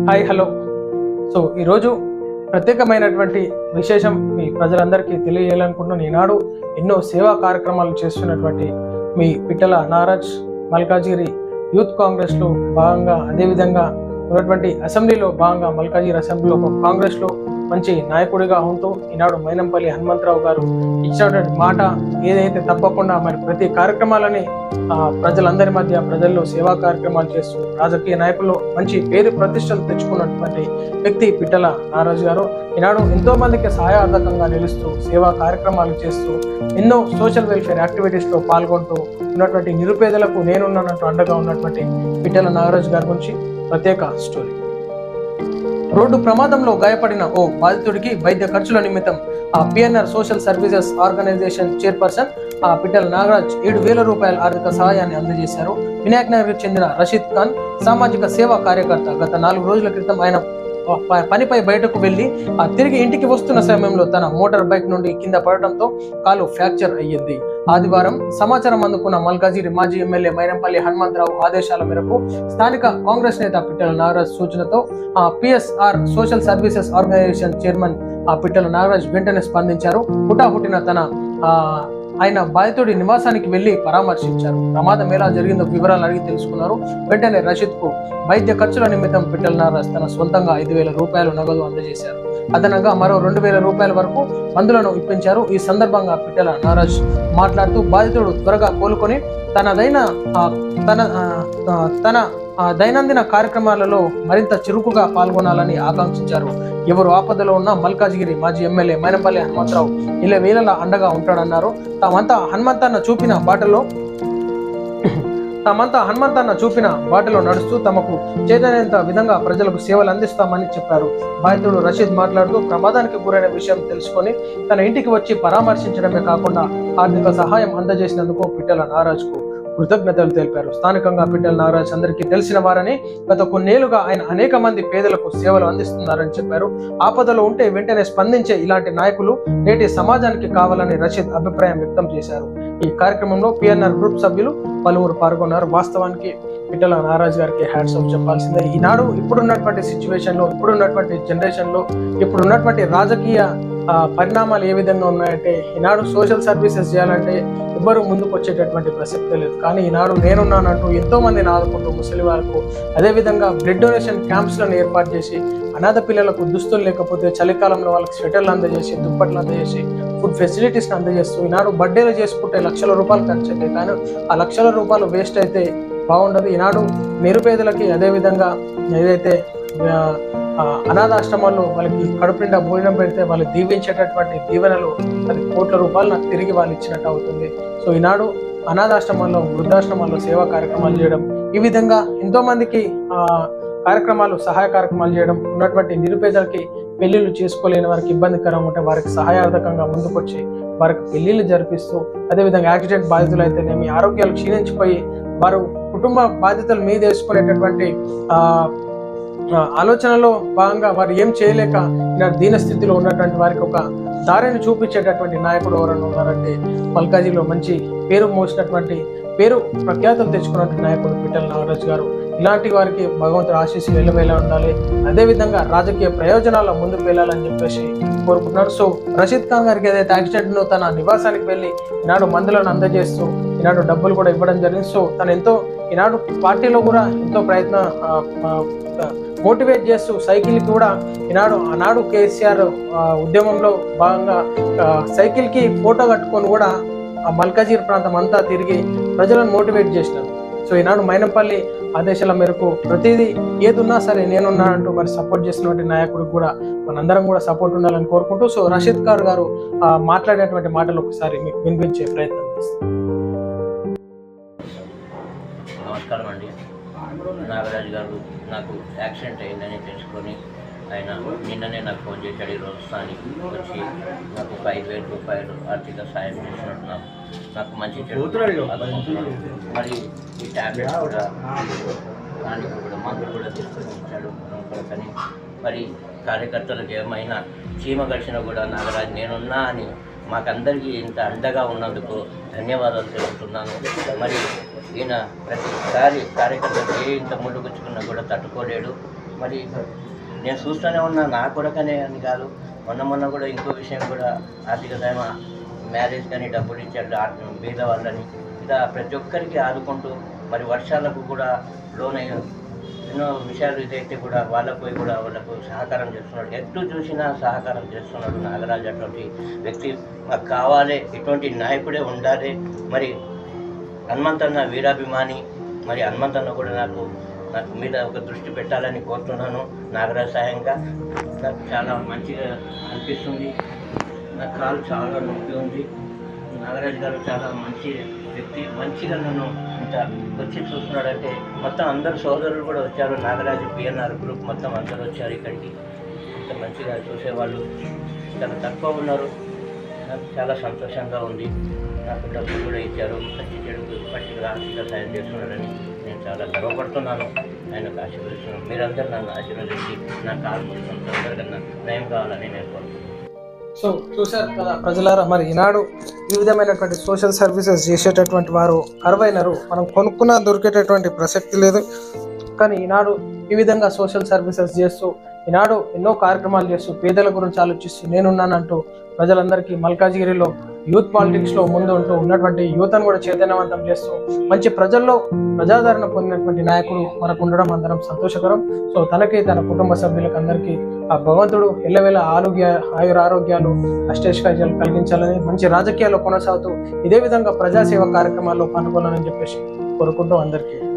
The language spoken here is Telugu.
హాయ్ హలో సో ఈరోజు ప్రత్యేకమైనటువంటి విశేషం మీ ప్రజలందరికీ తెలియజేయాలనుకుంటున్నాను ఈనాడు ఎన్నో సేవా కార్యక్రమాలు చేస్తున్నటువంటి మీ పిట్టల నారాజ్ మల్కాజిగిరి యూత్ కాంగ్రెస్లో భాగంగా అదేవిధంగా ఉన్నటువంటి అసెంబ్లీలో భాగంగా మల్కాజిగిరి అసెంబ్లీలో కాంగ్రెస్లో మంచి నాయకుడిగా ఉంటూ ఈనాడు మైనంపల్లి హనుమంతరావు గారు ఇచ్చినటువంటి మాట ఏదైతే తప్పకుండా మరి ప్రతి కార్యక్రమాలని ఆ, ప్రజలందరి మధ్య ప్రజల్లో సేవా కార్యక్రమాలు చేస్తూ రాజకీయ నాయకుల్లో మంచి పేరు ప్రతిష్టలు తెచ్చుకున్నటువంటి వ్యక్తి పిట్టల నారాజు గారు. ఈనాడు ఎంతో మందికి సహాయార్థకంగా నిలుస్తూ సేవా కార్యక్రమాలు చేస్తూ ఎన్నో సోషల్ వెల్ఫేర్ యాక్టివిటీస్లో పాల్గొంటూ ఉన్నటువంటి నిరుపేదలకు నేనున్నట్టు అండగా ఉన్నటువంటి పిట్టల నాగరాజు గారి గురించి ప్రత్యేక స్టోరీ. రోడ్డు ప్రమాదంలో గాయపడిన ఓ బాధితుడికి వైద్య ఖర్చుల నిమిత్తం ఆ PNR social services organisation chairperson ఆ పిట్టల నాగరాజ్ ఏడు వేల రూపాయల ఆర్థిక సహాయాన్ని అందజేశారు. వినాయక్ నగర్కి చెందిన రషీద్ ఖాన్ సామాజిక సేవా కార్యకర్త గత నాలుగు రోజుల క్రితం ఆయన పనిపై బయటకు వెళ్ళి ఆ తిరిగి ఇంటికి వస్తున్న సమయంలో తన మోటార్ బైక్ నుండి కింద పడటంతో కాలు ఫ్రాక్చర్ అయ్యింది. ఆదివారం సమాచారం అందుకున్న మల్కాజిరి మాజీ ఎమ్మెల్యే మైనంపల్లి హనుమంతరావు ఆదేశాల మేరకు స్థానిక కాంగ్రెస్ నేత పిట్టల నాగరాజ్ సూచనతో ఆ PSR social services organisation chairman ఆ పిట్టల నాగరాజ్ వెంటనే స్పందించారు. హుటాహుటిన తన ఆ ఆయన బాధితుడి నివాసానికి వెళ్ళి పరామర్శించారు. ప్రమాదం ఎలా జరిగిందో వివరాలు అడిగి తెలుసుకున్నారు. వెంటనే రషీద్కు వైద్య ఖర్చుల నిమిత్తం పిట్టల నారాజ్ తన సొంతంగా ఐదు వేల రూపాయలు నగదు అందజేశారు. అదనంగా మరో రెండు వేల రూపాయల వరకు మందులను ఇప్పించారు. ఈ సందర్భంగా పిట్టల నారాజ్ మాట్లాడుతూ బాధితుడు త్వరగా కోలుకొని తనదైన తన తన దైనందిన కార్యక్రమాలలో మరింత చురుకుగా పాల్గొనాలని ఆకాంక్షించారు. ఎవరు ఆపదలో ఉన్న మల్కాజ్గిరి మాజీ ఎమ్మెల్యే మైనపల్లి హనుమంతరావు ఇలా వేళలా అండగా ఉంటాడన్నారు. తామంతా హనుమంతన్న చూపిన బాటలో తామంతా హనుమంతన్న చూపిన బాటలో నడుస్తూ తమకు చేతనేంత విధంగా ప్రజలకు సేవలు అందిస్తామని చెప్పారు. బాధితుడు రషీద్ మాట్లాడుతూ ప్రమాదానికి గురైన విషయం తెలుసుకొని తన ఇంటికి వచ్చి పరామర్శించడమే కాకుండా ఆర్థిక సహాయం అందజేసినందుకు పిట్టల నారాజ్కు కృతజ్ఞతలు తెలిపారు. స్థానికంగా పిట్టల నాగరాజ్ అందరికీ తెలిసిన వారని గత కొన్నేళ్ళుగా ఆయన అనేక మంది పేదలకు సేవలు అందిస్తున్నారని చెప్పారు. ఆపదలో ఉంటే వెంటనే స్పందించే ఇలాంటి నాయకులు నేటి సమాజానికి కావాలని రషీద్ అభిప్రాయం వ్యక్తం చేశారు. ఈ కార్యక్రమంలో పిఎన్ఆర్ గ్రూప్ సభ్యులు పలువురు పాల్గొన్నారు. వాస్తవానికి పిట్టల నారాజ్ గారికి హ్యాట్స్ ఆఫ్ చెప్పాల్సిందే. ఈనాడు ఇప్పుడున్నటువంటి సిచ్యువేషన్లో ఇప్పుడున్నటువంటి జనరేషన్లో ఇప్పుడున్నటువంటి రాజకీయ పరిణామాలు ఏ విధంగా ఉన్నాయంటే ఈనాడు సోషల్ సర్వీసెస్ చేయాలంటే ఎవ్వరూ ముందుకు వచ్చేటటువంటి ప్రసక్తే లేదు. కానీ ఈనాడు నేనున్నానంటూ ఎంతో మందిని ఆదుకుంటూ ముసలి వాళ్ళకు అదేవిధంగా బ్లడ్ డొనేషన్ క్యాంప్స్లను ఏర్పాటు చేసి అనాథ పిల్లలకు దుస్తులు లేకపోతే చలికాలంలో వాళ్ళకి స్వెటర్లు అందజేసి దుప్పట్లు అందజేసి ఫుడ్ ఫెసిలిటీస్ని అందజేస్తూ ఈనాడు బర్త్డేలు చేసుకుంటే లక్షల రూపాయలు ఖర్చు అవుతాయి కానీ ఆ లక్షల రూపాయలు వేస్ట్ అయితే బాగుండదు. ఈనాడు నిరుపేదలకి అదేవిధంగా ఏదైతే అనాథాశ్రమాల్లో వాళ్ళకి కడుపు నిండా భోజనం పెడితే వాళ్ళు దీవించేటటువంటి దీవెనలు అది కోట్ల రూపాయలు నాకు తిరిగి వాళ్ళు ఇచ్చినట్టు అవుతుంది. సో ఈనాడు అనాథాశ్రమాల్లో వృద్ధాశ్రమాల్లో సేవా కార్యక్రమాలు చేయడం ఈ విధంగా ఎంతోమందికి కార్యక్రమాలు సహాయ కార్యక్రమాలు చేయడం ఉన్నటువంటి నిరుపేదలకి పెళ్ళిళ్ళు చేసుకోలేని వారికి ఇబ్బందికరంగా ఉంటే వారికి సహాయార్థకంగా ముందుకొచ్చి వారికి పెళ్ళిళ్ళు జరిపిస్తూ అదేవిధంగా యాక్సిడెంట్ బాధితులు అయితేనేమి ఆరోగ్యాలు క్షీణించిపోయి వారు కుటుంబ బాధ్యతలు మీద వేసుకునేటటువంటి ఆ ఆలోచనలో భాగంగా వారు ఏం చేయలేక ఇలా దీన స్థితిలో ఉన్నటువంటి వారికి ఒక దారిని చూపించేటటువంటి నాయకుడు ఎవరైనా ఉన్నారంటే మల్కాజీలో మంచి పేరు మోసినటువంటి పేరు ప్రఖ్యాతలు తెచ్చుకున్నటువంటి నాయకుడు పిట్టల నాగరాజు గారు. ఇలాంటి వారికి భగవంతుడు ఆశీస్సు వెళ్ళవేలా ఉండాలి. అదేవిధంగా రాజకీయ ప్రయోజనాల ముందుకు వెళ్ళాలని చెప్పేసి కోరుకుంటున్నారు. సో రషీద్ ఖాన్ గారికి ఏదైతే యాక్సిడెంట్ను తన నివాసానికి వెళ్ళి ఈనాడు మందులను అందజేస్తూ ఈనాడు డబ్బులు కూడా ఇవ్వడం జరిగింది. సో తను ఎంతో ఈనాడు పార్టీలో కూడా ఎంతో ప్రయత్న మోటివేట్ చేస్తూ సైకిల్ కూడా ఈనాడు ఆనాడు కేసీఆర్ ఉద్యమంలో భాగంగా సైకిల్కి సైకిల్కి ఫోటో కట్టుకొని కూడా ఆ మల్కాజీర్ ప్రాంతం అంతా తిరిగి ప్రజలను మోటివేట్ చేసినారు. సో ఈనాడు మైనంపల్లి ఆదేశాల మేరకు ప్రతిదీ ఏదున్నా సరే నేనున్నా అంటూ మరి సపోర్ట్ చేసినటువంటి నాయకుడికి కూడా మనందరం కూడా సపోర్ట్ ఉండాలని కోరుకుంటూ సో రషీద్ ఖాన్ గారు మాట్లాడినటువంటి మాటలు ఒకసారి మీకు వినిపించే ప్రయత్నం చేస్తాను. నమస్కారం అండి. నాగరాజు గారు నాకు యాక్సిడెంట్ అయిందని తెలుసుకొని ఆయన నిన్ననే నాకు ఫోన్ చేశాడు. ఈరోజు స్థానికి వచ్చి నాకు ఒక ఐదు వేల రూపాయలు ఆర్థిక సాయం చేసినట్టు నాకు మంచి. మరి ఈ ట్యాబ్లెట్స్ కూడా దానికి కూడా మందులు కూడా తీసుకొని ఇచ్చాడు కొరకని మరి కార్యకర్తలకు ఏమైనా చీమ గడిచినా కూడా నాగరాజు నేనున్నా అని మాకందరికీ ఇంత అండగా ఉన్నందుకు ధన్యవాదాలు తెలుపుతున్నాను. మరి ఈయన ప్రతిసారి కార్యకర్తలు ఏ ఇంత ముందుకొచ్చుకున్నా కూడా తట్టుకోలేడు. మరి నేను చూస్తూనే ఉన్నా నా కొరకనే అని కాదు. మొన్న మొన్న కూడా ఇంకో విషయం కూడా ఆర్థిక సాయం మ్యారేజ్ కానీ డబ్బులు ఇచ్చాడు బీద వాళ్ళని ఇలా ప్రతి ఒక్కరికి ఆదుకుంటూ మరి వర్షాలకు కూడా లోన్ ఎన్నో విషయాలు ఇదైతే కూడా వాళ్ళకు పోయి కూడా వాళ్ళకు సహకారం చేస్తున్నాడు. ఎటు చూసినా సహకారం చేస్తున్నాడు నాగరాజు అటువంటి వ్యక్తి. మాకు కావాలి ఇటువంటి నాయకుడే ఉండాలి. మరి హనుమంతన్న వీరాభిమాని. మరి హనుమంతన్న కూడా నాకు నాకు మీద ఒక దృష్టి పెట్టాలని కోరుతున్నాను నాగరాజు సహాయంగా నాకు చాలా మంచిగా అనిపిస్తుంది. నా కాలు చాలా నొప్పి ఉంది. నాగరాజు గారు చాలా మంచి వ్యక్తి. మంచిగా నన్ను వచ్చి చూస్తున్నాడంటే మొత్తం అందరు సోదరులు కూడా వచ్చారు. నాగరాజు పిఎన్ఆర్ గ్రూప్ మొత్తం అందరూ వచ్చారు ఇక్కడికి. ఇంత మంచిగా చూసేవాళ్ళు. చాలా తక్కువ ఉన్నారు. నాకు చాలా సంతోషంగా ఉంది. నాకు డబ్బులు కూడా ఇచ్చారు. మంచి చెడుకు పట్టిగా ఆర్థిక సాయం చేస్తున్నారని నేను చాలా గర్వపడుతున్నాను. ఆయనకు ఆశీర్వదిస్తున్నాను. మీరందరూ నన్ను ఆశీర్వదించి నా కాలు తొందరగా నయం కావాలని నేను కోరుతున్నాను. సో చూశారు కదా ప్రజలారా మరి ఈనాడు ఈ విధమైనటువంటి సోషల్ సర్వీసెస్ చేసేటటువంటి వారు అరవైనరు. మనం కొనుక్కున్నా దొరికేటటువంటి ప్రసక్తి లేదు. కానీ ఈనాడు ఈ విధంగా సోషల్ సర్వీసెస్ చేస్తూ ఈనాడు ఎన్నో కార్యక్రమాలు చేస్తూ పేదల గురించి ఆలోచిస్తూ నేనున్నానంటూ ప్రజలందరికీ మల్కాజిగిరిలో యూత్ పాలిటిక్స్లో ముందు ఉంటూ ఉన్నటువంటి యువతను కూడా చైతన్యవంతం చేస్తూ మంచి ప్రజల్లో ప్రజాదరణ పొందినటువంటి నాయకుడు మనకు ఉండడం అందరం సంతోషకరం. సో తనకి తన కుటుంబ సభ్యులకు అందరికీ ఆ భగవంతుడు ఎల్లవేళ ఆరోగ్య ఆయుర ఆరోగ్యాలు అష్టైశ్వర్యాలు కలిగించాలని మంచి రాజకీయాల్లో కొనసాగుతూ ఇదే విధంగా ప్రజాసేవ కార్యక్రమాల్లో పాల్గొనాలని చెప్పేసి కోరుకుంటూ అందరికీ.